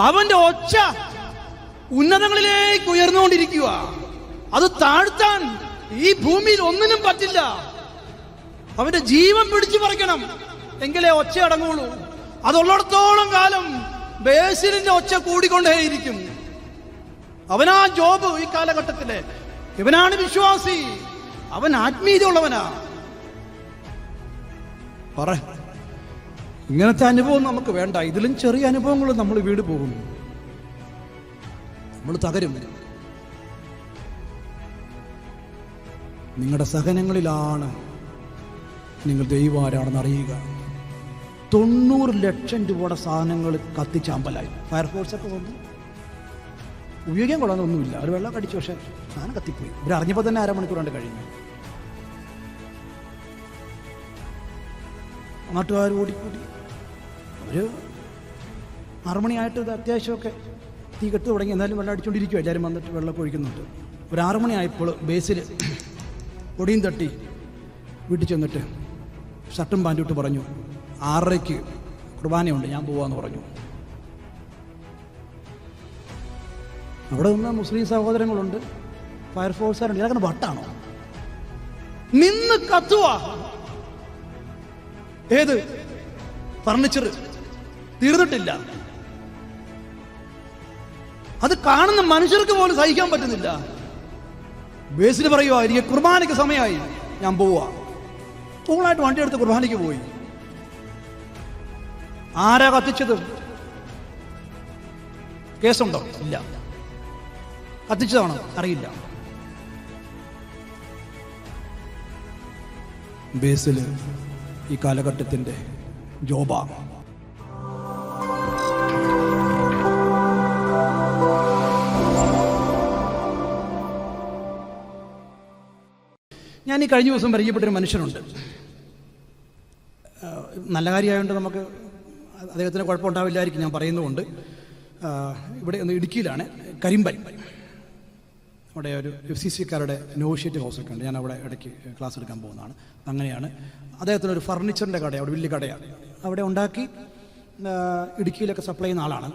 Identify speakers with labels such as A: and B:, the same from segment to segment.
A: അവന്റെ ഒച്ച ഉന്നതങ്ങളിലേക്ക് ഉയർന്നുകൊണ്ടിരിക്കുക. അത് താഴ്ത്താൻ ഈ ഭൂമിയിൽ ഒന്നിനും പറ്റില്ല. അവന്റെ ജീവൻ പിടിച്ചു പറിക്കണം. എങ്കിലേ ഒച്ച അടങ്ങുള്ളൂ. അതുള്ളിടത്തോളം കാലം ബേസിലിന്റെ ഒച്ച കൂടിക്കൊണ്ടേയിരിക്കും. അവനാ ജോബ് ഈ കാലഘട്ടത്തിലെ. ഇവനാണ് വിശ്വാസി. അവൻ ആത്മീയതയുള്ളവനാ. പറ. ഇങ്ങനത്തെ അനുഭവം നമുക്ക് വേണ്ട. ഇതിലും ചെറിയ അനുഭവങ്ങൾ നമ്മൾ വീട് പോകുന്നു. നമ്മൾ തകരും. നിങ്ങളുടെ സഹനങ്ങളിലാണ് നിങ്ങൾ ദൈവാരാണെന്ന് അറിയുക. തൊണ്ണൂറ് ലക്ഷം രൂപയുടെ സാധനങ്ങൾ കത്തിച്ചാമ്പലായി. ഫയർഫോഴ്സ് ഒക്കെ വന്നു. ഉപയോഗിക്കാൻ കൊള്ളാന്നൊന്നുമില്ല ഒരു വെള്ളം കടിച്ചു പക്ഷെ സാധനം കത്തിപ്പോയി. ഇവർ അറിഞ്ഞപ്പോൾ തന്നെ അരമണിക്കൂറാണ്ട് കഴിഞ്ഞു. നാട്ടുകാർ ഓടിക്കൂടി. ഒരു ആറുമണിയായിട്ട് ഇത് അത്യാവശ്യമൊക്കെ തീ കെട്ട് തുടങ്ങി. എന്നാലും വെള്ളം അടിച്ചുകൊണ്ടിരിക്കും എല്ലാവരും വന്നിട്ട് വെള്ളം ഒഴിക്കുന്നുണ്ട്. ഒരു ആറുമണിയായപ്പോൾ ബേസിൽ പൊടിയും തട്ടി വീട്ടിൽ ചെന്നിട്ട് ഷർട്ടും പാന്റും പറഞ്ഞു ആറരയ്ക്ക് കുർബാനയുണ്ട് ഞാൻ പോവാന്ന് പറഞ്ഞു. അവിടെ നിന്ന് മുസ്ലിം സഹോദരങ്ങളുണ്ട് ഫയർഫോഴ്സുകാരുണ്ട് ഇതൊക്കെ വട്ടാണോ? നിന്ന് കത്തുക ഏത്? ഫർണിച്ചർ തീർന്നിട്ടില്ല. അത് കാണുന്ന മനുഷ്യർക്ക് പോലും സഹിക്കാൻ പറ്റുന്നില്ല. ബേസിൽ പറയുക എനിക്ക് കുർബാനയ്ക്ക് സമയമായി ഞാൻ പോവാ. കൂളായിട്ട് വണ്ടി എടുത്ത് കുർബാനയ്ക്ക് പോയി. ആരാ കത്തിച്ചത്? കേസുണ്ടോ? ഇല്ല. കത്തിച്ചതാണോ? അറിയില്ല. ബേസിൽ ഈ കാലഘട്ടത്തിന്റെ ജോബ. ഞാൻ ഈ കഴിഞ്ഞ ദിവസം പരിചയപ്പെട്ടൊരു മനുഷ്യനുണ്ട്. നല്ല കാര്യമായതുകൊണ്ട് നമുക്ക് അദ്ദേഹത്തിന് കുഴപ്പമുണ്ടാവില്ലായിരിക്കും ഞാൻ പറയുന്നതുകൊണ്ട്. ഇവിടെ ഒന്ന് ഇടുക്കിയിലാണ് കരിമ്പൻ. അവിടെ ഒരു എഫ് സി സിക്കാരുടെ നെഗോഷിയേറ്റ് ഹൗസൊക്കെ ഉണ്ട്. ഞാൻ അവിടെ ഇടയ്ക്ക് ക്ലാസ് എടുക്കാൻ പോകുന്നതാണ്. അങ്ങനെയാണ്. അദ്ദേഹത്തിന് ഒരു ഫർണിച്ചറിന്റെ കടയാണ് അവിടെ വലിയ കടയാണ്. അവിടെ ഉണ്ടാക്കി ഇടുക്കിയിലൊക്കെ സപ്ലൈ ചെയ്യുന്ന ആളാണ്.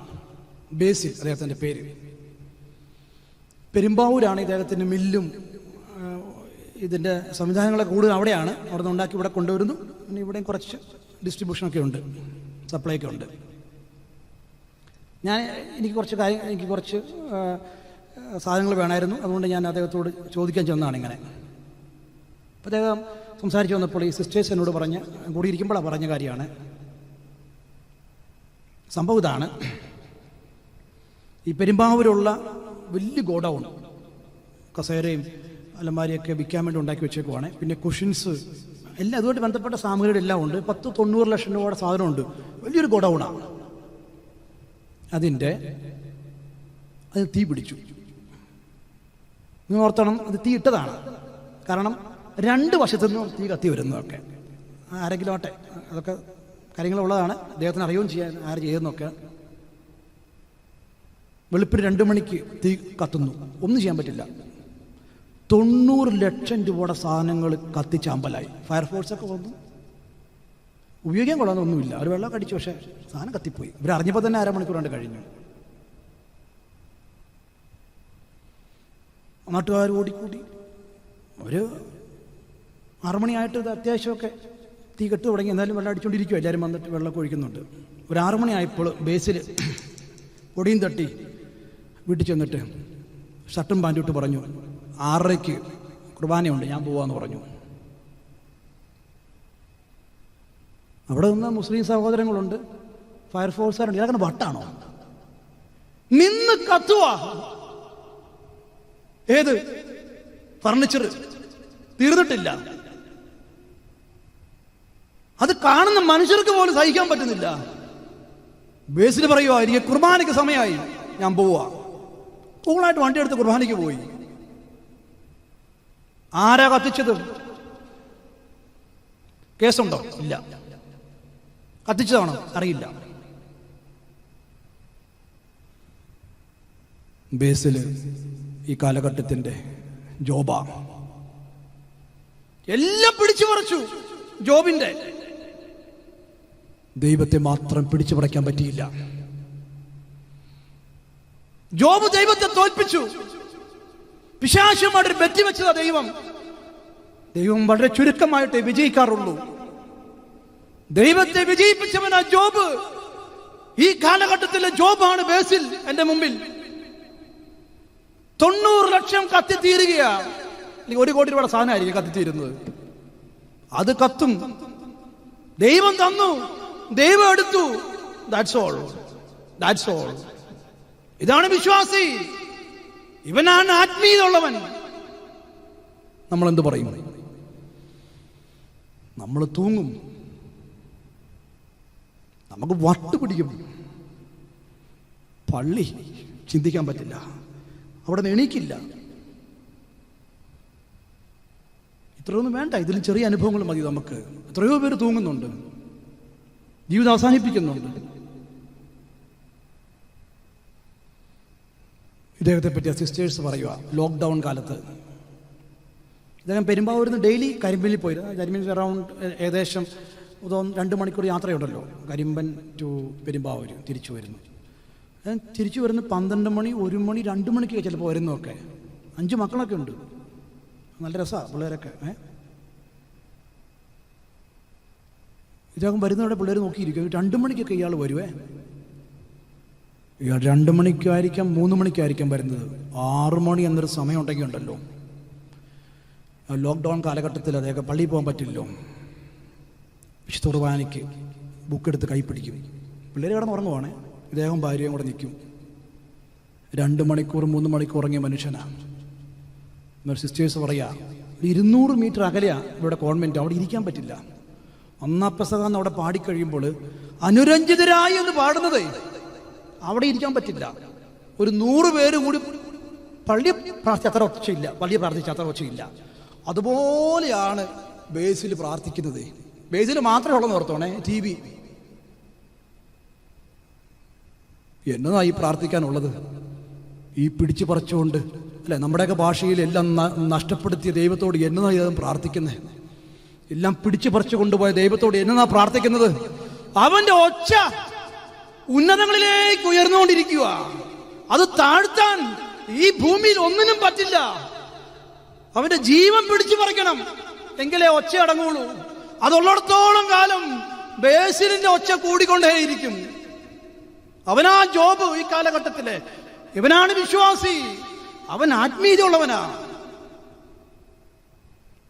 A: ബേസിൽ അദ്ദേഹത്തിന്റെ പേര്. പെരുമ്പാവൂരാണ് ഇദ്ദേഹത്തിന്റെ മില്ലും ഇതിന്റെ സംവിധാനങ്ങളൊക്കെ കൂടുതൽ അവിടെയാണ്. അവിടെ നിന്ന് ഉണ്ടാക്കി ഇവിടെ കൊണ്ടുവരുന്നു. പിന്നെ ഇവിടെയും കുറച്ച് ഡിസ്ട്രിബ്യൂഷനൊക്കെ ഉണ്ട്. സപ്ലൈ ഒക്കെ ഉണ്ട്. ഞാൻ എനിക്ക് കുറച്ച് കാര്യം എനിക്ക് കുറച്ച് സാധനങ്ങൾ വേണമായിരുന്നു. അതുകൊണ്ട് ഞാൻ അദ്ദേഹത്തോട് ചോദിക്കാൻ ചെന്നാണ് ഇങ്ങനെ. അപ്പോൾ അദ്ദേഹം സംസാരിച്ച് വന്നപ്പോൾ ഈ സിസ്റ്റേഴ്സ് എന്നോട് പറഞ്ഞ് കൂടിയിരിക്കുമ്പോഴാണ് പറഞ്ഞ കാര്യമാണ്. സംഭവം ഇതാണ്. ഈ പെരുമ്പാവൂരുള്ള വലിയ ഗോഡൗൺ കസേരയും അലമാരിയൊക്കെ വിൽക്കാൻ വേണ്ടി ഉണ്ടാക്കി വെച്ചേക്കുവാണ്. പിന്നെ കുഷൻസ് എല്ലാം അതുമായിട്ട് ബന്ധപ്പെട്ട സാമഗ്രികൾ എല്ലാം ഉണ്ട്. പത്ത് തൊണ്ണൂറ് ലക്ഷം രൂപയുടെ സാധനമുണ്ട്. വലിയൊരു ഗോഡൗണാണ് അതിന്റെ അത് തീ പിടിച്ചു. നിങ്ങൾ ഓർത്തണം അത് തീ ഇട്ടതാണ്. കാരണം രണ്ട് വശത്തു നിന്നും തീ കത്തി വരുന്നതൊക്കെ. ആരെങ്കിലും ആട്ടെ അതൊക്കെ കാര്യങ്ങളുള്ളതാണ്. അദ്ദേഹത്തിന് അറിയുകയും ചെയ്യാൻ ആര് ചെയ്യുന്നൊക്കെ വെളുപ്പിന് രണ്ട് മണിക്ക് തീ കത്തുന്നു. ഒന്നും ചെയ്യാൻ പറ്റില്ല. തൊണ്ണൂറ് ലക്ഷം രൂപയുടെ സാധനങ്ങൾ കത്തിച്ചാമ്പലായി. ഫയർഫോഴ്സൊക്കെ വന്നു. ഉപയോഗിക്കാൻ കൊള്ളാന്നൊന്നുമില്ല അവർ വെള്ളം കടിച്ചു പക്ഷേ സാധനം കത്തിപ്പോയി. ഇവർ അറിഞ്ഞപ്പോൾ തന്നെ അരമണിക്കൂർ കൊണ്ട് കഴിഞ്ഞു. നാട്ടുകാർ ഓടിക്കൂടി. ഒരു ആറുമണിയായിട്ട് ഇത് അത്യാവശ്യമൊക്കെ തീ കെട്ട് തുടങ്ങി. എന്നാലും വെള്ളം അടിച്ചുകൊണ്ടിരിക്കും എല്ലാവരും വന്നിട്ട് വെള്ളമൊക്കെ ഒഴിക്കുന്നുണ്ട്. ഒരു ആറുമണിയായപ്പോൾ ബേസിൽ പൊടിയും തട്ടി വീട്ടിൽ ചെന്നിട്ട് ഷർട്ടും പാന്റും ഇട്ട് പറഞ്ഞു ആറരയ്ക്ക് കുർബാനയുണ്ട്. ഞാൻ പോവാന്ന് പറഞ്ഞു. അവിടെ നിന്ന് മുസ്ലിം സഹോദരങ്ങളുണ്ട്. ഫയർഫോഴ്സുകാരുണ്ട് ഇതൊക്കെ വട്ടാണോ? നിന്ന് കത്തുക. ഏത്? ഫർണിച്ചർ. തീർന്നിട്ടില്ല. അത് കാണുന്ന മനുഷ്യർക്ക് പോലും സഹിക്കാൻ പറ്റുന്നില്ല. ബേസിൽ പറയുക എനിക്ക് കുർബാനയ്ക്ക് സമയമായി. ഞാൻ പോവാ. കൂളായിട്ട് വണ്ടി എടുത്ത് കുർബാനയ്ക്ക് പോയി. ആരാ കത്തിച്ചത്? കേസുണ്ടോ? ഇല്ല. കത്തിച്ചതാണോ? അറിയില്ല. ബേസിൽ ഈ കാലഘട്ടത്തിന്റെ ജോബ. എല്ലാം പിടിച്ചു പറിച്ചു ജോബിന്റെ. ദൈവത്തെ മാത്രം പിടിച്ചു പറിക്കാൻ പറ്റിയില്ല. ജോബ് ദൈവത്തെ തോൽപ്പിച്ചു. പിശാശുമായിട്ട് ബെറ്റി വെച്ചതാ ദൈവം. ദൈവം വളരെ ചുരുക്കമായിട്ടേ വിജയിക്കാറുള്ളൂ. ദൈവത്തെ വിജയിപ്പിച്ചവനാ ജോബ്. ഈ കാലഘട്ടത്തിലെ ജോബാണ് ബേസിൽ എന്റെ മുമ്പിൽ. തൊണ്ണൂറ് ലക്ഷം കത്തിത്തീരുകയാ. അല്ലെങ്കിൽ ഒരു കോടി രൂപയുടെ സാധനമായിരിക്കും കത്തിത്തീരുന്നത്. അത് കത്തും. ദൈവം തന്നു. ദൈവം എടുത്തു. ദാറ്റ്സ് ഓൾ ദാറ്റ്സ് ഓൾ ഇതാണ് വിശ്വാസി. ഇവനാണ് ആത്മീയതയുള്ളവൻ. നമ്മൾ എന്ത് പറയും? നമ്മൾ തൂങ്ങും. നമുക്ക് വട്ട് പിടിക്കും. പള്ളി ചിന്തിക്കാൻ പറ്റില്ല. അവിടെ നിന്ന് എണീക്കില്ല. ഇത്രയൊന്നും വേണ്ട. ഇതിലും ചെറിയ അനുഭവങ്ങൾ മതി നമുക്ക്. എത്രയോ പേര് തൂങ്ങുന്നുണ്ട്. ജീവിതം അവസാനിപ്പിക്കുന്നുണ്ട്. ഇദ്ദേഹത്തെ പറ്റി സിസ്റ്റേഴ്സ് പറയുക ലോക്ക്ഡൗൺ കാലത്ത്. ഇദ്ദേഹം പെരുമ്പാവൂരിൽ നിന്ന് ഡെയിലി കരിമ്പനിൽ പോയി കരിമ്പനിൽ അറൗണ്ട് ഏകദേശം രണ്ട് മണിക്കൂർ യാത്രയുണ്ടല്ലോ. കരിമ്പൻ ടു പെരുമ്പാവൂർ തിരിച്ചു വരുന്നു. തിരിച്ചു വരുന്ന പന്ത്രണ്ട് മണി ഒരു മണി രണ്ട് മണിക്ക് ചിലപ്പോൾ വരുന്നതൊക്കെ. അഞ്ച് മക്കളൊക്കെ ഉണ്ട്. നല്ല രസമാണ് പിള്ളേരൊക്കെ ഏ. ഇദ്ദേഹം വരുന്നവിടെ പിള്ളേർ നോക്കിയിരിക്കും. രണ്ട് മണിക്കൊക്കെ ഇയാൾ വരുവേ. രണ്ട് മണിക്കായിരിക്കാം മൂന്ന് മണിക്കായിരിക്കാം വരുന്നത്. ആറു മണി എന്നൊരു സമയം ഉണ്ടെങ്കിൽ ഉണ്ടല്ലോ ലോക്ക്ഡൗൺ കാലഘട്ടത്തിൽ അദ്ദേഹം പള്ളിയിൽ പോകാൻ പറ്റില്ലല്ലോ. വിശുദ്ധ കുർബാനയ്ക്ക് ബുക്കെടുത്ത് കൈ പിടിക്കും. പിള്ളേർ കിടന്ന് ഉറങ്ങുവാണ്. ഇദ്ദേഹം ഭാര്യയും കൂടെ നിൽക്കും. രണ്ട് മണിക്കൂർ മൂന്ന് മണിക്കൂർ ഉറങ്ങിയ മനുഷ്യനാണ് എന്നാൽ സിസ്റ്റേഴ്സ് പറയാ ഇരുന്നൂറ് മീറ്റർ അകലെയാ ഇവിടെ കോൺവെന്റ് അവിടെ ഇരിക്കാൻ പറ്റില്ല. ഒന്നാപ്പസക എന്ന് അവിടെ പാടിക്കഴിയുമ്പോൾ അനുരഞ്ജിതരായി എന്ന് പാടുന്നത്. അവിടെ ഇരിക്കാൻ പറ്റില്ല. ഒരു നൂറ് പേര് കൂടി പള്ളി പ്രാർത്ഥിച്ച അത്ര ഒച്ചയില്ല പള്ളി പ്രാർത്ഥിച്ച അത്ര ഒച്ചയില്ല അതുപോലെയാണ് ബേസിൽ പ്രാർത്ഥിക്കുന്നത്. ബേസിൽ മാത്രമേ ഉള്ളെന്ന് ഓർത്തോണേ ടി വി. എന്നതാ ഈ പ്രാർത്ഥിക്കാനുള്ളത്? ഈ പിടിച്ചു പറിച്ചുകൊണ്ട് അല്ലെ നമ്മുടെയൊക്കെ ഭാഷയിൽ എല്ലാം നഷ്ടപ്പെടുത്തിയ ദൈവത്തോട് എന്നതാ ഇതും പ്രാർത്ഥിക്കുന്നത് എല്ലാം പിടിച്ചു പറിച്ചു കൊണ്ടുപോയ ദൈവത്തോട് എന്നതാ പ്രാർത്ഥിക്കുന്നത്? അവന്റെ ഒച്ച ഉന്നതങ്ങളിലേക്ക് ഉയർന്നുകൊണ്ടിരിക്കുക. അത് താഴ്ത്താൻ ഈ ഭൂമിയിൽ ഒന്നിനും പറ്റില്ല. അവന്റെ ജീവൻ പിടിച്ചു പറിക്കണം. എങ്കിലേ ഒച്ച അടങ്ങുള്ളൂ. അതുള്ളിടത്തോളം കാലം ബേസിലിന്റെ ഒച്ച കൂടിക്കൊണ്ടേയിരിക്കും. അവനാ ജോബ് ഈ കാലഘട്ടത്തിലെ. ഇവനാണ് വിശ്വാസി. അവൻ ആത്മീയതയുള്ളവനാ.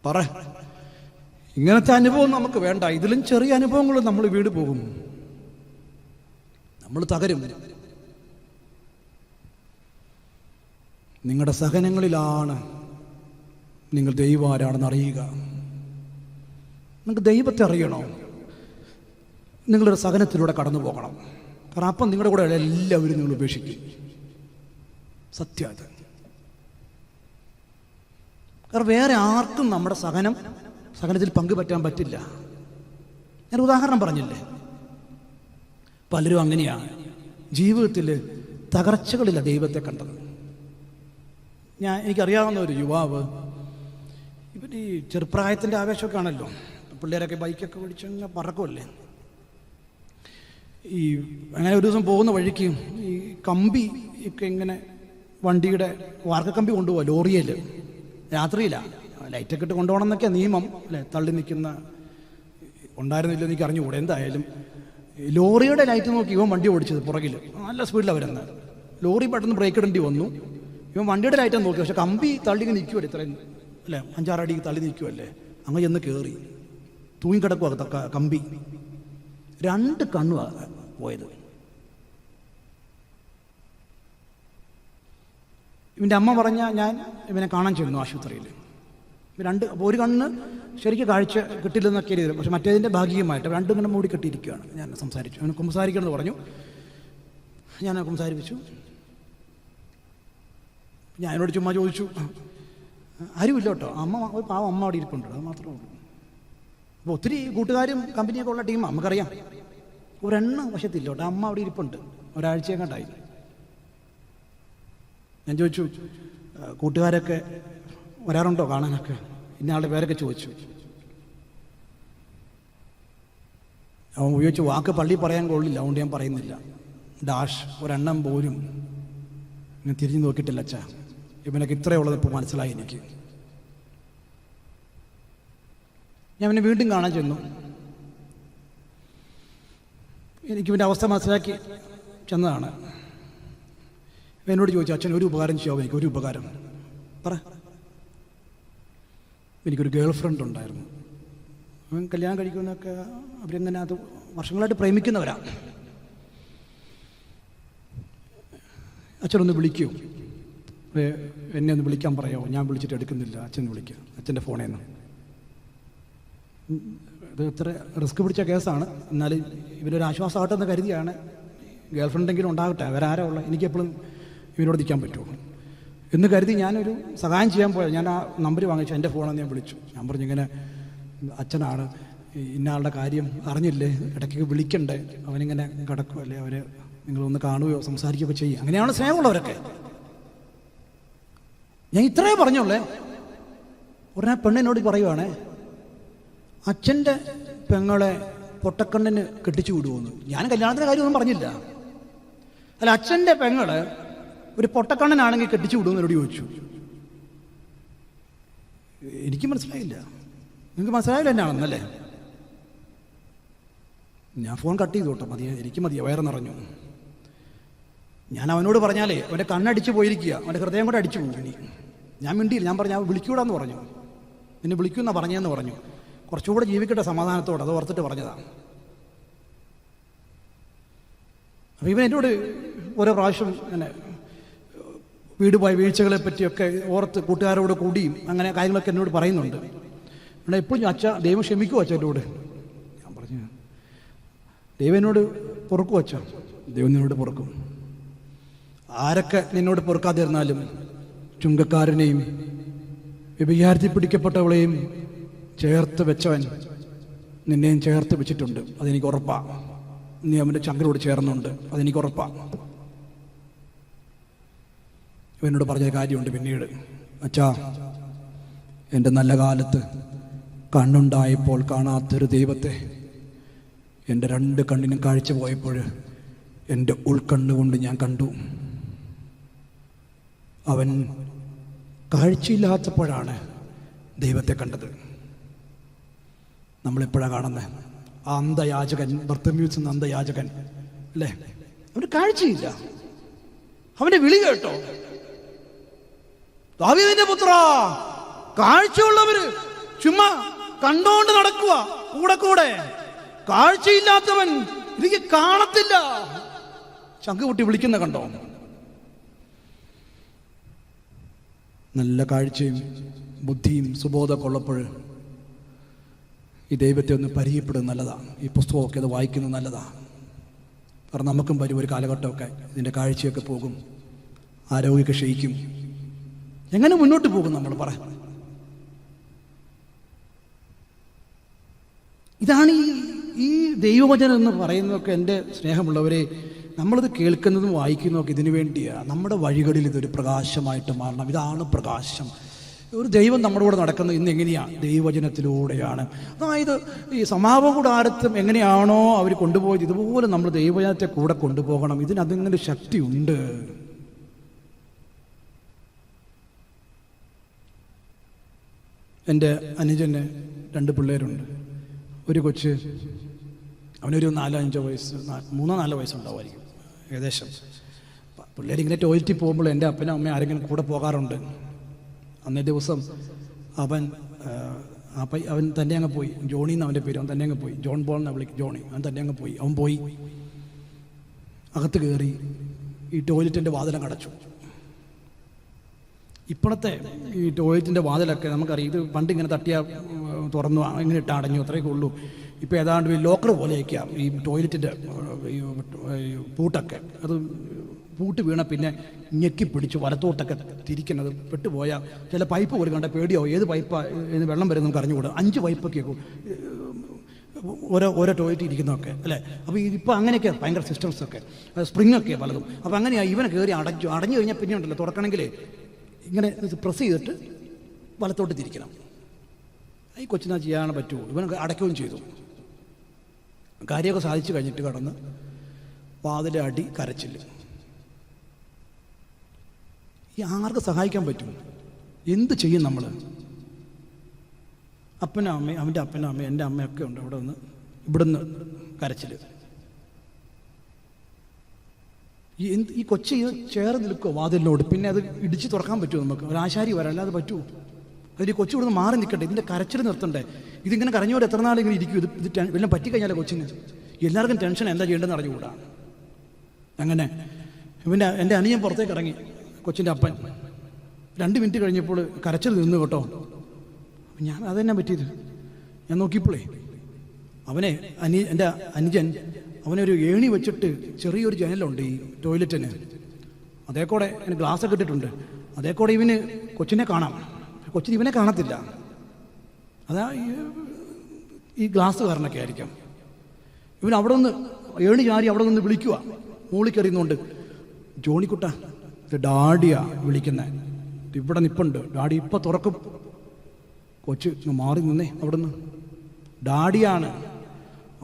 A: പറ. ഇങ്ങനത്തെ അനുഭവം നമുക്ക് വേണ്ട. ഇതിലും ചെറിയ അനുഭവങ്ങളും നമ്മൾ വീട് പോകും. നമ്മൾ തകരും. നിങ്ങളുടെ സഹനങ്ങളിലാണ് നിങ്ങൾ ദൈവം ആരാണെന്ന് അറിയുക. നിങ്ങൾക്ക് ദൈവത്തെ അറിയണോ? നിങ്ങളൊരു സഹനത്തിലൂടെ കടന്നു പോകണം. കാരണം അപ്പം നിങ്ങളുടെ കൂടെ എല്ലാവരും നിങ്ങൾ ഉപേക്ഷിക്കും. സത്യം കാരണം വേറെ ആർക്കും നമ്മുടെ സഹനം സഹനത്തിൽ പങ്കുപറ്റാൻ പറ്റില്ല. ഞാൻ ഉദാഹരണം പറഞ്ഞില്ലേ? പലരും അങ്ങനെയാണ്. ജീവിതത്തിൽ തകർച്ചകളില്ല ദൈവത്തെ കണ്ടത്. ഞാൻ എനിക്കറിയാവുന്ന ഒരു യുവാവ് ഇവർ ഈ ചെറുപ്രായത്തിന്റെ ആവേശമൊക്കെ ആണല്ലോ പിള്ളേരൊക്കെ ബൈക്കൊക്കെ പിടിച്ചങ്ങ് പറക്കുമല്ലേ ഈ അങ്ങനെ ഒരു ദിവസം പോകുന്ന വഴിക്ക് ഈ കമ്പി ഒക്കെ ഇങ്ങനെ വണ്ടിയുടെ വാർക്കക്കമ്പി കൊണ്ടുപോകാം ലോറിയിൽ രാത്രിയിലാണ് ലൈറ്റൊക്കെ ഇട്ട് കൊണ്ടുപോകണം എന്നൊക്കെ നിയമം. അല്ലേ? തള്ളി നിൽക്കുന്ന ഉണ്ടായിരുന്നില്ല എനിക്ക് അറിഞ്ഞുകൂടെ എന്തായാലും ലോറിയുടെ ലൈറ്റ് നോക്കി ഇവൻ വണ്ടി ഓടിച്ചത് പുറകിൽ. നല്ല സ്പീഡിലാണ് വരുന്നത്. ലോറി പെട്ടെന്ന് ബ്രേക്ക് ഇടേണ്ടി വന്നു. ഇവൻ വണ്ടിയുടെ ലൈറ്റ് നോക്കി. പക്ഷെ കമ്പി തള്ളി നിൽക്കുമല്ലേ ഇത്രയും? അല്ലേ? അഞ്ചാറടി തള്ളി നിൽക്കുമല്ലേ അങ്ങ് ചെന്ന് കയറി തൂങ്ങിക്കിടക്കുക കമ്പി. രണ്ട് കണ്ണുമാണ് പോയത്. ഇവന്റെ അമ്മ പറഞ്ഞ ഞാൻ ഇവനെ കാണാൻ ചെന്നു ആശുപത്രിയിൽ. രണ്ട് ഒരു കണ്ണ് ശരിക്കും കാഴ്ച കിട്ടില്ലെന്നൊക്കെ രീതിയിൽ പക്ഷെ മറ്റേതിന്റെ ഭാഗികമായിട്ട് രണ്ടും കണ്ണും മൂടി കെട്ടിയിരിക്കുകയാണ്. ഞാൻ സംസാരിച്ചു. അവന് കുമ്പസാരിക്കണമെന്ന് പറഞ്ഞു. ഞാൻ കുമ്പസാരിപ്പിച്ചു. ഞാൻ എന്നോട് ചുമ്മാ ചോദിച്ചു. ആരുമില്ല കേട്ടോ. അമ്മ ഒരു പാവം അമ്മ അവിടെ ഇരിപ്പുണ്ട്. അത് മാത്രമേ ഉള്ളൂ. അപ്പോൾ ഒത്തിരി കൂട്ടുകാരും കമ്പനിയൊക്കെ ഉള്ള ടീമാണ് നമുക്കറിയാം. ഒരെണ്ണം വശത്തില്ല കേട്ടോ. അമ്മ അവിടെ ഇരിപ്പുണ്ട്. ഒരാഴ്ചയും കണ്ടായി ഞാൻ ചോദിച്ചു കൂട്ടുകാരൊക്കെ വരാറുണ്ടോ കാണാനൊക്കെ? ഇന്നയാളുടെ പേരൊക്കെ ചോദിച്ചു. അവൻ ഉപയോഗിച്ച് വാക്ക് പള്ളി പറയാൻ കൊള്ളില്ല അതുകൊണ്ട് ഞാൻ പറയുന്നില്ല. ഡാഷ് ഒരെണ്ണം പോലും ഇങ്ങനെ തിരിഞ്ഞു നോക്കിയിട്ടില്ല അച്ഛ. ഇവനൊക്കെ ഇത്രയുള്ളത് ഇപ്പോൾ മനസ്സിലായി എനിക്ക്. ഞാൻ അവനെ വീണ്ടും കാണാൻ ചെന്നു. എനിക്ക് ഇവന്റെ അവസ്ഥ മനസ്സിലാക്കി ചെന്നതാണ്. എന്നോട് ചോദിച്ചു അച്ഛൻ ഒരു ഉപകാരം ചെയ്യാമോ എനിക്ക് ഒരു ഉപകാരം. പറ. എനിക്കൊരു ഗേൾ ഫ്രണ്ട് ഉണ്ടായിരുന്നു. അവൻ കല്യാണം കഴിക്കുന്നതൊക്കെ അവരെങ്ങനെ അത് വർഷങ്ങളായിട്ട് പ്രേമിക്കുന്നവരാ. അച്ഛനൊന്ന് വിളിക്കൂ. എന്നെ ഒന്ന് വിളിക്കാൻ പറയാമോ ഞാൻ വിളിച്ചിട്ട് എടുക്കുന്നില്ല. അച്ഛൻ വിളിക്കുക അച്ഛന്റെ ഫോണിൽ നിന്ന് ഇത് ഇത്ര റിസ്ക് പിടിച്ച കേസാണ്. എന്നാലും ഇവരൊരു ആശ്വാസമാകട്ടെ എന്ന് കരുതിയാണ് ഗേൾ ഫ്രണ്ടെങ്കിലും ഉണ്ടാകട്ടെ അവരാരാ ഉള്ളത്? എനിക്കെപ്പോഴും ഇവരോട് നിൽക്കാൻ പറ്റുമോ? എന്ന് കരുതി ഞാനൊരു സഹായം ചെയ്യാൻ പോയത്. ഞാൻ ആ നമ്പർ വാങ്ങിച്ചു എന്റെ ഫോണെന്ന് ഞാൻ വിളിച്ചു. ഞാൻ പറഞ്ഞു ഇങ്ങനെ അച്ഛനാണ് ഇന്നയാളുടെ കാര്യം അറിഞ്ഞില്ലേ? ഇടയ്ക്ക് വിളിക്കണ്ടേ? അവനിങ്ങനെ കിടക്കുമല്ലേ അവർ നിങ്ങളൊന്ന് കാണുകയോ സംസാരിക്കുകയോ ചെയ്യും. അങ്ങനെയാണ് സ്നേഹമുള്ളവരൊക്കെ. ഞാൻ ഇത്രേ പറഞ്ഞോളേ ഉടനെ പെണ്ണിനോട് പറയുവാണേ അച്ഛന്റെ പെങ്ങളെ പൊട്ടക്കണ്ണിന് കെട്ടിച്ചു വിടുമെന്ന് ഞാൻ കല്യാണത്തിന്റെ കാര്യമൊന്നും പറഞ്ഞില്ല. അല്ല അച്ഛന്റെ പെങ്ങൾ ഒരു പൊട്ടക്കണ്ണനാണെങ്കിൽ കെട്ടിച്ചു വിടുമെന്ന് എന്നോട് ചോദിച്ചു. എനിക്ക് മനസ്സിലായില്ല. നിങ്ങൾക്ക് മനസ്സിലായില്ല എന്നാണെന്നല്ലേ ഞാൻ ഫോൺ കട്ട് ചെയ്തു കേട്ടോ മതിയോ എനിക്ക് മതിയോ വയറ് നിറഞ്ഞു. ഞാൻ അവനോട് പറഞ്ഞാലേ അവന്റെ കണ്ണടിച്ച് പോയിരിക്കുക അവന്റെ ഹൃദയം കൂടെ അടിച്ചു പോകും ഇനി. ഞാൻ മിണ്ടിയില്ല ഞാൻ പറഞ്ഞു വിളിക്കൂടാന്ന് പറഞ്ഞു. എന്നെ വിളിക്കുന്ന പറഞ്ഞതെന്ന് പറഞ്ഞു. കുറച്ചുകൂടെ ജീവിക്കട്ടെ സമാധാനത്തോടെ അത് ഓർത്തിട്ട് പറഞ്ഞതാണ് അപ്പം ഇവൻ എന്നോട് ഓരോ പ്രാവശ്യം ഇങ്ങനെ വീട് പോയ വീഴ്ചകളെ പറ്റിയൊക്കെ ഓർത്ത് കൂട്ടുകാരോട് കൂടിയും അങ്ങനെ കാര്യങ്ങളൊക്കെ എന്നോട് പറയുന്നുണ്ട്. ഇവിടെ എപ്പോഴും അച്ഛ ദൈവം ക്ഷമിക്കുമോ അച്ഛ ഞാൻ പറഞ്ഞു ദൈവനോട് എന്നോട് പൊറുക്കും അച്ഛ. ദൈവം നിന്നോട് പൊറുക്കും. ആരൊക്കെ നിന്നോട് പൊറുക്കാതിരുന്നാലും ചുങ്കക്കാരനെയും വ്യഭിചാരത്തിൽ പിടിക്കപ്പെട്ടവളെയും ചേർത്ത് വെച്ചവൻ നിന്നെയും ചേർത്ത് വെച്ചിട്ടുണ്ട്. അതെനിക്ക് ഉറപ്പാണ് നീ അവന്റെ ചങ്കരോട് ചേർന്നുണ്ട്. അതെനിക്ക് ഉറപ്പാ എന്നോട് പറഞ്ഞ കാര്യമുണ്ട് പിന്നീട്. അച്ഛാ എന്റെ നല്ല കാലത്ത് കണ്ണുണ്ടായപ്പോൾ കാണാത്തൊരു ദൈവത്തെ എന്റെ രണ്ട് കണ്ണിനും കാഴ്ച പോയപ്പോൾ എന്റെ ഉൾക്കണ്ണുകൊണ്ട് ഞാൻ കണ്ടു. അവൻ കാഴ്ചയില്ലാത്തപ്പോഴാണ് ദൈവത്തെ കണ്ടത്. നമ്മളെപ്പോഴാണ് കാണുന്നത് ആ അന്ധയാചകൻ ബർത്തമ്യൂസ് എന്ന അന്ധയാചകൻ അല്ലേ? അവന് കാഴ്ചയില്ല. അവന്റെ വിളി കേട്ടോ. ദാവീദിന്റെ പുത്ര. കാഴ്ചയുള്ളവര് ചുമ്മാ കണ്ടോണ്ട് നടക്കുക. കൂടെ കൂടെ. കാഴ്ചയില്ലാത്തവൻ എനിക്ക് കാണത്തില്ല. ശംഖുകുട്ടി വിളിക്കുന്ന കണ്ടോ? നല്ല കാഴ്ചയും ബുദ്ധിയും സുബോധമൊക്കെ ഉള്ളപ്പോൾ ഈ ദൈവത്തെ ഒന്ന് പരിചയപ്പെടുന്നത് നല്ലതാണ്. ഈ പുസ്തകമൊക്കെ അത് വായിക്കുന്നത് നല്ലതാണ്. കാരണം നമുക്കും വരും ഒരു കാലഘട്ടമൊക്കെ ഇതിന്റെ കാഴ്ചയൊക്കെ പോകും. ആരോഗ്യമൊക്കെ ക്ഷയിക്കും. എങ്ങനെ മുന്നോട്ട് പോകും നമ്മൾ പറ. ഇതാണ് ഈ ഈ ദൈവവചനം എന്ന് പറയുന്നതൊക്കെ എന്റെ സ്നേഹമുള്ളവരെ നമ്മളിത് കേൾക്കുന്നതും വായിക്കുന്നതൊക്കെ ഇതിനു വേണ്ടിയാണ് നമ്മുടെ വഴികളിൽ ഇതൊരു പ്രകാശമായിട്ട് മാറണം. ഇതാണ് പ്രകാശം. ഒരു ദൈവം നമ്മുടെ കൂടെ നടക്കുന്നത് ഇന്ന് എങ്ങനെയാണ് ദൈവവചനത്തിലൂടെയാണ്. അതായത് ഈ സമാപ കൂടാരത്തും എങ്ങനെയാണോ അവർ കൊണ്ടുപോയത് ഇതുപോലെ നമ്മൾ ദൈവവചനത്തെ കൂടെ കൊണ്ടുപോകണം. ഇതിനതിങ്ങനെ ശക്തിയുണ്ട്. എന്റെ അനുജന് രണ്ട് പിള്ളേരുണ്ട്. ഒരു കൊച്ച് അവനൊരു നാലോ അഞ്ചോ വയസ്സ് മൂന്നോ നാലോ വയസ്സുണ്ടാവുമായിരിക്കും ഏകദേശം. പിള്ളേരിങ്ങനെ ടോയ്ലറ്റിൽ പോകുമ്പോൾ എന്റെ അപ്പനും അമ്മയും ആരെങ്കിലും കൂടെ പോകാറുണ്ട്. അന്നേ ദിവസം അവൻ ആ അവൻ തന്നെ അങ്ങ് പോയി. ജോണി എന്ന് അവന്റെ പേര് അവൻ തന്നെ അങ്ങ് പോയി. ജോൺ ബോൾ എന്നാണ് വിളിക്കും ജോണി. അവൻ തന്നെ അങ്ങ് പോയി. അവൻ പോയി. അകത്ത് കയറി ഈ ടോയ്ലറ്റിന്റെ വാതിലം കടച്ചു ഇപ്പോഴത്തെ ഈ ടോയ്ലറ്റിന്റെ വാതിലൊക്കെ നമുക്കറിയാം. ഇത് പണ്ട് ഇങ്ങനെ തട്ടിയ തുറന്നു ഇങ്ങനെ ഇട്ട് അടഞ്ഞു അത്രയൊക്കെ ഉള്ളൂ. ഇപ്പോൾ ഏതാണ്ട് ഈ ലോക്കർ പോലെയൊക്കെയാണ് ഈ ടോയ്ലറ്റിന്റെ പൂട്ടൊക്കെ. അത് പൂട്ട് വീണ പിന്നെ ഞെക്കി പിടിച്ച് വലത്തോട്ടൊക്കെ തിരിക്കുന്നത് പെട്ടുപോയാൽ ചില പൈപ്പ് പോലും കണ്ട പേടിയോ ഏത് പൈപ്പാണ് ഏത് വെള്ളം വരുന്ന നമുക്ക് അറിഞ്ഞുകൂടാ. അഞ്ച് പൈപ്പൊക്കെ ഓരോ ഓരോ ടോയ്ലറ്റ് ഇരിക്കുന്നതൊക്കെ അല്ലേ? അപ്പോൾ ഇപ്പോൾ അങ്ങനെയൊക്കെ ഭയങ്കര സിസ്റ്റംസൊക്കെ ഒക്കെ സ്പ്രിങ് ഒക്കെ പലതും. അപ്പോൾ അങ്ങനെയാണ് ഇവനെ കയറി അടച്ചു അടഞ്ഞു കഴിഞ്ഞാൽ പിന്നെ ഉണ്ടല്ലോ തുറക്കണമെങ്കിൽ ഇങ്ങനെ പ്രസ് ചെയ്തിട്ട് വലത്തോട്ട് തിരിക്കണം. ഈ കൊച്ചിനാ ചെയ്യാൻ പറ്റുമോ ഇവൻ അടയ്ക്കുകയും ചെയ്തു. കാര്യമൊക്കെ സാധിച്ചു കഴിഞ്ഞിട്ട് കടന്ന് വാതിലെ അടി കരച്ചില്ല ഈ ആർക്ക് സഹായിക്കാൻ പറ്റും? എന്ത് ചെയ്യും നമ്മൾ അപ്പനും അമ്മയും അവന്റെ അപ്പനും അമ്മയും എന്റെ അമ്മയൊക്കെ ഉണ്ട് ഇവിടെ നിന്ന് ഇവിടുന്ന് കരച്ചിൽ ഈ എന്ത് ഈ കൊച്ചി ചേർന്ന് നിൽക്കുമോ വാതിലിനോട്? പിന്നെ അത് ഇടിച്ച് തുറക്കാൻ പറ്റുമോ നമുക്ക്? ഒരു ആശാരി വരാം അല്ലാതെ പറ്റുമോ അതിൽ കൊച്ചു നിന്ന് മാറി നിൽക്കട്ടെ. ഇതിന്റെ കരച്ചിൽ നിർത്തണ്ടേ. ഇതിങ്ങനെ കരഞ്ഞോട് എത്ര നാൾ ഇങ്ങനെ ഇരിക്കും? ഇത് ഇത് വല്ലതും പറ്റിക്കഴിഞ്ഞാലോ കൊച്ചിന്? എല്ലാവർക്കും ടെൻഷൻ എന്താ ചെയ്യേണ്ടതെന്ന് അറിഞ്ഞുകൂടാ. അങ്ങനെ. പിന്നെ എന്റെ അനിയൻ പുറത്തേക്ക് ഇറങ്ങി കൊച്ചിന്റെ അപ്പൻ. രണ്ട് മിനിറ്റ് കഴിഞ്ഞപ്പോൾ കരച്ചിൽ നിന്നു കേട്ടോ. ഞാൻ അതെന്നാ പറ്റിയത്? ഞാൻ നോക്കിയപ്പോഴേ അവനെ അനി എന്റെ അനുജൻ അവനൊരു ഏണി വെച്ചിട്ട് ചെറിയൊരു ജനലുണ്ട് ഈ ടോയ്ലറ്റിന്. അതേ കൂടെ അതിന് ഗ്ലാസ് ഒക്കെ ഇട്ടിട്ടുണ്ട്. അതേ കൂടെ ഇവന് കൊച്ചിനെ കാണാം. കൊച്ചിന് ഇവനെ കാണത്തില്ല. അതാ ഈ- ഗ്ലാസ് കാരണമൊക്കെ ആയിരിക്കാം. ഇവൻ അവിടെ നിന്ന് ഏണി ചാരി അവിടെ നിന്ന് വിളിക്കുക. മൂളി കയറിയുന്നുണ്ട് ജോണിക്കുട്ട ഇത് ഡാഡിയാ വിളിക്കുന്നത് ഇവിടെ നിപ്പുണ്ട്. ഡാഡി ഇപ്പം തുറക്കും. കൊച്ച് മാറി നിന്നേ അവിടുന്ന്. ഡാഡിയാണ്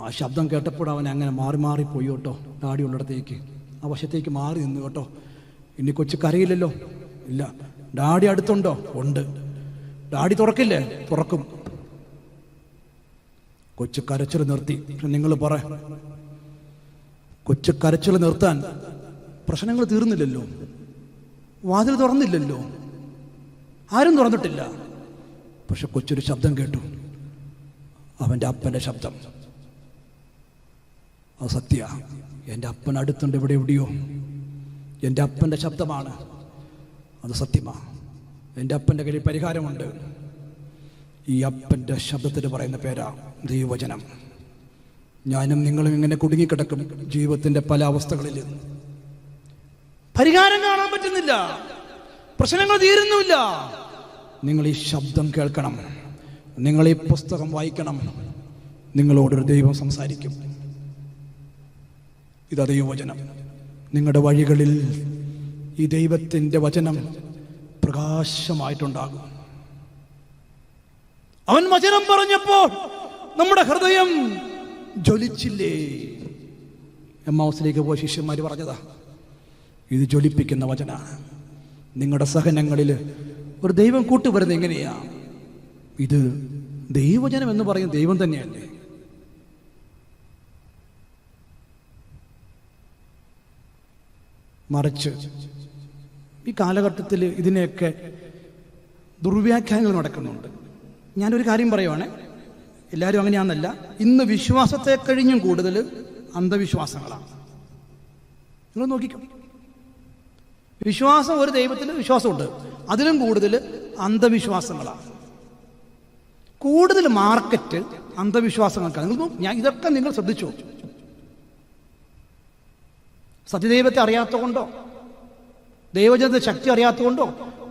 A: ആ ശബ്ദം കേട്ടപ്പോൾ അവൻ അങ്ങനെ മാറി മാറി പോയി കേട്ടോ ഡാഡി ഉള്ളിടത്തേക്ക്. ആ വശത്തേക്ക് മാറി നിന്ന് കേട്ടോ. ഇനി കൊച്ചു കരയില്ലല്ലോ? ഇല്ല. ഡാഡി അടുത്തുണ്ടോ? ഉണ്ട്. ഡാഡി തുറക്കില്ലേ? തുറക്കും. കൊച്ചു കരച്ചിൽ നിർത്തി. നിങ്ങൾ പറ. കൊച്ചു കരച്ചിൽ നിർത്താൻ പ്രശ്നങ്ങൾ തീർന്നില്ലല്ലോ? വാതിൽ തുറന്നില്ലല്ലോ? ആരും തുറന്നിട്ടില്ല. പക്ഷെ കൊച്ചൊരു ശബ്ദം കേട്ടു. അവന്റെ അപ്പന്റെ ശബ്ദം. അത് സത്യ. എന്റെ അപ്പൻ അടുത്തുണ്ട് ഇവിടെ എവിടെയോ. എന്റെ അപ്പന്റെ ശബ്ദമാണ്. അത് സത്യമാ. എന്റെ അപ്പന്റെ കയ്യിൽ പരിഹാരമുണ്ട്. ഈ അപ്പന്റെ ശബ്ദത്തിന് പറയുന്ന പേരാ ദൈവവചനം. ഞാനും നിങ്ങളും ഇങ്ങനെ കുടുങ്ങിക്കിടക്കും ജീവിതത്തിന്റെ പല അവസ്ഥകളിൽ. പരിഹാരം കാണാൻ പറ്റുന്നില്ല. പ്രശ്നങ്ങൾ തീരുന്നില്ല. നിങ്ങൾ ഈ ശബ്ദം കേൾക്കണം. നിങ്ങൾ ഈ പുസ്തകം വായിക്കണം. നിങ്ങളോടൊരു ദൈവം സംസാരിക്കും. ഇതാ ദൈവവചനം നിങ്ങളുടെ വഴികളിൽ ഈ ദൈവത്തിന്റെ വചനം പ്രകാശമായിട്ടുണ്ടാകും. അവൻ വചനം പറഞ്ഞപ്പോൾ നമ്മുടെ ഹൃദയം ജ്വലിച്ചില്ലേ? എം ഹൗസിലേക്ക് പോയ ശിഷ്യന്മാർ പറഞ്ഞതാ ഇത് ജ്വലിപ്പിക്കുന്ന വചനാണ് നിങ്ങളുടെ സഹനങ്ങളിൽ ഒരു ദൈവം കൂട്ടുവരുന്നത് എങ്ങനെയാ? ഇത് ദൈവജനം എന്ന് പറയുന്ന ദൈവം തന്നെയല്ലേ. മറിച്ച്. ഈ കാലഘട്ടത്തിൽ ഇതിനെയൊക്കെ ദുർവ്യാഖ്യാനങ്ങൾ നടക്കുന്നുണ്ട്. ഞാനൊരു കാര്യം പറയുവാണ്. എല്ലാവരും അങ്ങനെയാണെന്നല്ല ഇന്ന് വിശ്വാസത്തെ കഴിഞ്ഞും കൂടുതൽ അന്ധവിശ്വാസങ്ങളാണ്. നിങ്ങൾ നോക്കിക്കോ. വിശ്വാസം ഒരു ദൈവത്തിൽ വിശ്വാസമുണ്ട്. അതിലും കൂടുതൽ അന്ധവിശ്വാസങ്ങളാണ്. കൂടുതൽ മാർക്കറ്റ് അന്ധവിശ്വാസങ്ങൾക്കാണ്. നിങ്ങൾ ഞാൻ ഇതൊക്കെ നിങ്ങൾ ശ്രദ്ധിച്ചു? സത്യദൈവത്തെ അറിയാത്തതുകൊണ്ടോ? ദൈവജനത്തെ ശക്തി അറിയാത്തതുകൊണ്ടോ?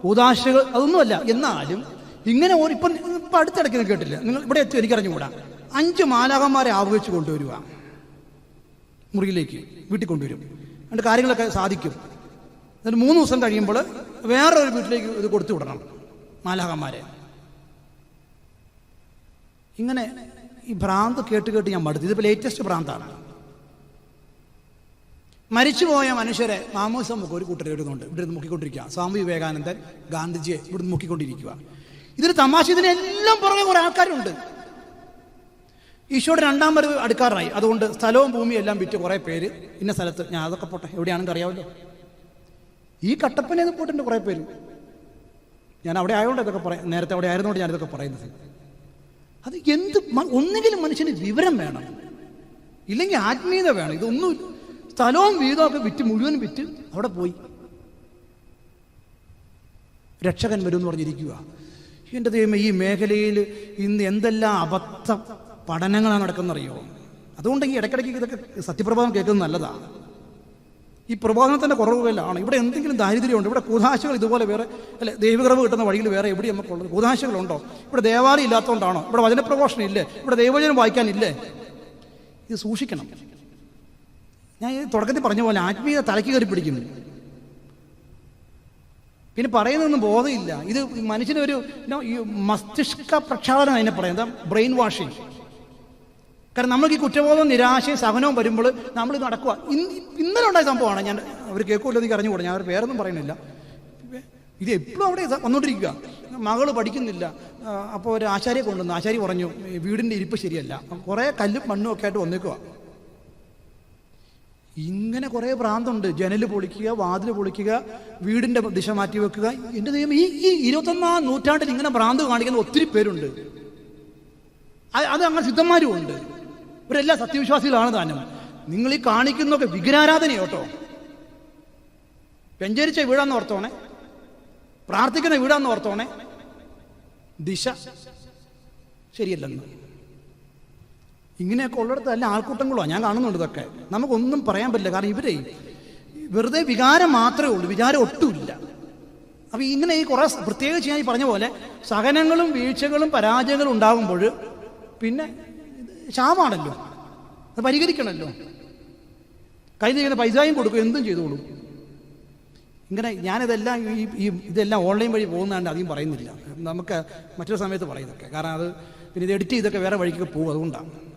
A: ഉദാശകൾ അതൊന്നുമല്ല. എന്നാലും ഇങ്ങനെ ഒരു ഇപ്പം ഇപ്പം അടുത്തിടയ്ക്ക് കേട്ടില്ല. നിങ്ങൾ ഇവിടെ എത്തി എനിക്കറിഞ്ഞുകൂടാ. അഞ്ച് മാലാകന്മാരെ ആവഹിച്ച് കൊണ്ടുവരിക മുറിയിലേക്ക് വീട്ടിൽ കൊണ്ടുവരും. എന്നിട്ട് കാര്യങ്ങളൊക്കെ സാധിക്കും. എന്നിട്ട് മൂന്ന് ദിവസം കഴിയുമ്പോൾ വേറൊരു വീട്ടിലേക്ക് ഇത് കൊടുത്തു വിടണം മാലാകന്മാരെ ഇങ്ങനെ ഈ ഭ്രാന്ത് കേട്ട് കേട്ട് ഞാൻ മടുത്തു. ഇതിപ്പോൾ ലേറ്റസ്റ്റ് ഭ്രാന്താണ്. മരിച്ചുപോയ മനുഷ്യരെ മാമോസം നമുക്ക് ഒരു കൂട്ടർ വരുന്നുണ്ട് ഇവിടെ നിന്ന് മുക്കിക്കൊണ്ടിരിക്കുക. സ്വാമി വിവേകാനന്ദൻ ഗാന്ധിജിയെ ഇവിടെ നിന്ന് മുക്കിക്കൊണ്ടിരിക്കുക. ഇതിന് തമാശ ഇതിനെല്ലാം പുറകെ കുറെ ആൾക്കാരുണ്ട്. ഈശോയുടെ രണ്ടാം വരവ് അടുക്കാറായി. അതുകൊണ്ട് സ്ഥലവും ഭൂമിയും എല്ലാം വിറ്റ് കുറേ പേര് ഇന്ന സ്ഥലത്ത്. ഞാൻ അതൊക്കെ പോട്ടെ. എവിടെയാണെന്ന് അറിയാമല്ലോ. ഈ കട്ടപ്പനെ പോയിട്ടുണ്ട് കുറേ പേര്. ഞാൻ അവിടെ ആയതുകൊണ്ട് ഇതൊക്കെ പറയാം. നേരത്തെ അവിടെ ആയിരുന്നുകൊണ്ട് ഞാൻ ഇതൊക്കെ പറയുന്നത്. അത് എന്ത് ഒന്നെങ്കിലും മനുഷ്യന് വിവരം വേണം. ഇല്ലെങ്കിൽ ആത്മീയത വേണം. ഇതൊന്നും സ്ഥലവും വീതവും ഒക്കെ വിറ്റ് മുഴുവൻ വിറ്റ് അവിടെ പോയി. രക്ഷകൻ വരും എന്ന് പറഞ്ഞിരിക്കുക എന്റെ ദൈവം ഈ മേഖലയിൽ ഇന്ന് എന്തെല്ലാം അബദ്ധ പഠനങ്ങളാണ് നടക്കുന്നറിയോ? അതുകൊണ്ട് ഈ ഇടയ്ക്കിടയ്ക്ക് ഇതൊക്കെ സത്യപ്രഭാതം കേൾക്കുന്നത് നല്ലതാണ് ഈ പ്രബോധനത്തിന്റെ കുറവുകളാണ് ഇവിടെ എന്തെങ്കിലും ദാരിദ്ര്യമുണ്ട് ഇവിടെ കൂതാശകൾ ഇതുപോലെ വേറെ അല്ലെ ദൈവകൃപ കിട്ടുന്ന വഴിയിൽ വേറെ എവിടെ നമുക്കുള്ളത് കൂതാശകളുണ്ടോ? ഇവിടെ ദേവാലയം ഇല്ലാത്തതുകൊണ്ടാണോ? ഇവിടെ വചനപ്രഘോഷണം ഇല്ലേ? ഇവിടെ ദൈവജനം വായിക്കാനില്ലേ ഇത് സൂക്ഷിക്കണം. ഞാൻ ഈ തുടക്കത്തിൽ പറഞ്ഞ പോലെ ആത്മീയ തലയ്ക്ക് കയറി പിടിക്കും പിന്നെ പറയുന്നതൊന്നും ബോധമില്ല. ഇത് മനുഷ്യനൊരു മസ്തിഷ്ക പ്രക്ഷാളനം അതിനെ പറയുന്നത് ബ്രെയിൻ വാഷിങ് കാരണം നമുക്ക് ഈ കുറ്റബോധവും നിരാശയും സഹനവും വരുമ്പോൾ നമ്മൾ ഇത് നടക്കുക. ഇന്ന് ഇന്നലെ ഉണ്ടായ സംഭവമാണ്. ഞാൻ അവർ കേൾക്കുമല്ലോ എനിക്ക് അറിഞ്ഞുകൂടെ. ഞാൻ അവർ പേരൊന്നും പറയണില്ല ഇത് എപ്പോഴും അവിടെ വന്നുകൊണ്ടിരിക്കുക മകൾ പഠിക്കുന്നില്ല. അപ്പോൾ ഒരു ആശാരിയെ കൊണ്ടുവന്നു. ആശാരി പറഞ്ഞു "ഈ വീടിന്റെ ഇരിപ്പ് ശരിയല്ല. കുറേ കല്ലും മണ്ണും ഒക്കെ ആയിട്ട് വന്നേക്കുക ഇങ്ങനെ കുറേ ഭ്രാന്തുണ്ട്. ജനൽ പൊളിക്കുക വാതിൽ പൊളിക്കുക വീടിന്റെ ദിശ മാറ്റി വെക്കുക. എന്റെ ദൈവം ഈ ഈ ഇരുപത്തൊന്നാം നൂറ്റാണ്ടിൽ ഇങ്ങനെ ഭ്രാന്ത് കാണിക്കുന്ന ഒത്തിരി പേരുണ്ട്. അത് അങ്ങനെ സിദ്ധന്മാരും ഉണ്ട്. ഇവരെല്ലാം സത്യവിശ്വാസികളാണ് താനും. നിങ്ങൾ ഈ കാണിക്കുന്നൊക്കെ വിഗ്രഹാരാധനയോട്ടോ. പെഞ്ചരിച്ച വീടാന്ന് ഓർത്തോണേ. പ്രാർത്ഥിക്കുന്ന വീടാന്ന് ഓർത്തോണേ. ദിശ. ശരിയല്ലെന്ന്. ഇങ്ങനെയൊക്കെ ഉള്ളിടത്ത് അല്ല ആൾക്കൂട്ടങ്ങളോ? ഞാൻ കാണുന്നുണ്ട് ഇതൊക്കെ. നമുക്കൊന്നും പറയാൻ പറ്റില്ല. കാരണം ഇവരെ വെറുതെ വികാരം മാത്രമേ ഉള്ളൂ. വിചാരം ഒട്ടുമില്ല. അപ്പൊ ഇങ്ങനെ ഈ കുറെ പ്രത്യേകിച്ച് ഞാൻ ഈ പറഞ്ഞ പോലെ സഹനങ്ങളും വീഴ്ചകളും പരാജയങ്ങളും ഉണ്ടാകുമ്പോൾ പിന്നെ ശാമാണല്ലോ അത് പരിഹരിക്കണമല്ലോ. കയ്യിൽ ചെയ്യുന്ന പൈസയും കൊടുക്കും. എന്തും ചെയ്തോളൂ. ഇങ്ങനെ ഞാനിതെല്ലാം ഈ ഈ ഇതെല്ലാം ഓൺലൈൻ വഴി പോകുന്നതാണ്ട് അധികം പറയുന്നില്ല. നമുക്ക് മറ്റൊരു സമയത്ത് പറയുന്നതൊക്കെ കാരണം അത് പിന്നെ ഇത് എഡിറ്റ് ചെയ്തൊക്കെ വേറെ വഴിക്ക് പോകും. അതുകൊണ്ടാണ്.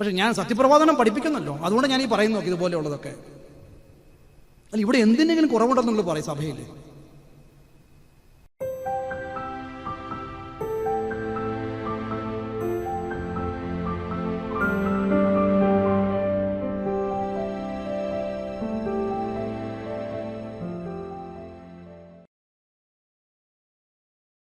A: പക്ഷെ ഞാൻ സത്യപ്രവാദനം പഠിപ്പിക്കുന്നല്ലോ. അതുകൊണ്ട് ഞാൻ ഈ പറയുന്നു ഇതുപോലെയുള്ളതൊക്കെ. അല്ല ഇവിടെ എന്തിനെങ്കിലും കുറവുണ്ടെന്നുള്ളത് പറയും സഭയിൽ